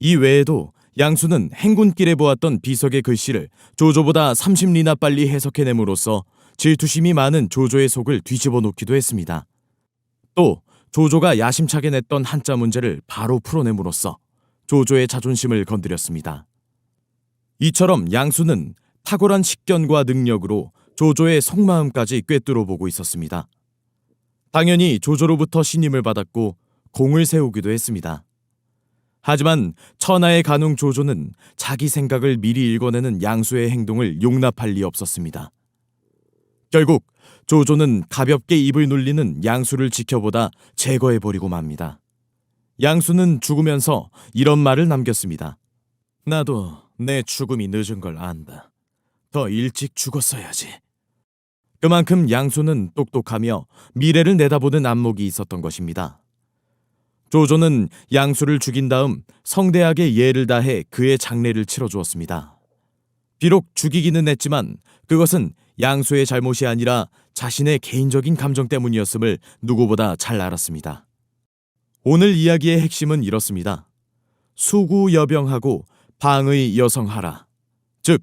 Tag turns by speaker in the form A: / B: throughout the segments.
A: 이 외에도 양수는 행군길에 보았던 비석의 글씨를 조조보다 30리나 빨리 해석해냄으로써 질투심이 많은 조조의 속을 뒤집어 놓기도 했습니다. 또 조조가 야심차게 냈던 한자 문제를 바로 풀어냄으로써 조조의 자존심을 건드렸습니다. 이처럼 양수는 탁월한 식견과 능력으로 조조의 속마음까지 꿰뚫어 보고 있었습니다. 당연히 조조로부터 신임을 받았고 공을 세우기도 했습니다. 하지만 천하의 간웅 조조는 자기 생각을 미리 읽어내는 양수의 행동을 용납할 리 없었습니다. 결국 조조는 가볍게 입을 눌리는 양수를 지켜보다 제거해버리고 맙니다. 양수는 죽으면서 이런 말을 남겼습니다. 나도 내 죽음이 늦은 걸 안다. 더 일찍 죽었어야지. 그만큼 양수는 똑똑하며 미래를 내다보는 안목이 있었던 것입니다. 조조는 양수를 죽인 다음 성대하게 예를 다해 그의 장례를 치러주었습니다. 비록 죽이기는 했지만 그것은 양수의 잘못이 아니라 자신의 개인적인 감정 때문이었음을 누구보다 잘 알았습니다. 오늘 이야기의 핵심은 이렇습니다. 수구 여병하고 방의 여성하라. 즉,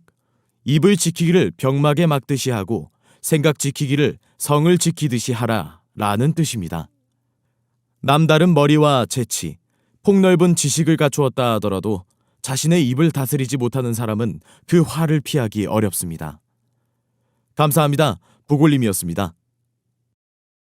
A: 입을 지키기를 병막에 막듯이 하고 생각 지키기를 성을 지키듯이 하라. 라는 뜻입니다. 남다른 머리와 재치, 폭넓은 지식을 갖추었다 하더라도 자신의 입을 다스리지 못하는 사람은 그 화를 피하기 어렵습니다. 감사합니다. 보골님이었습니다.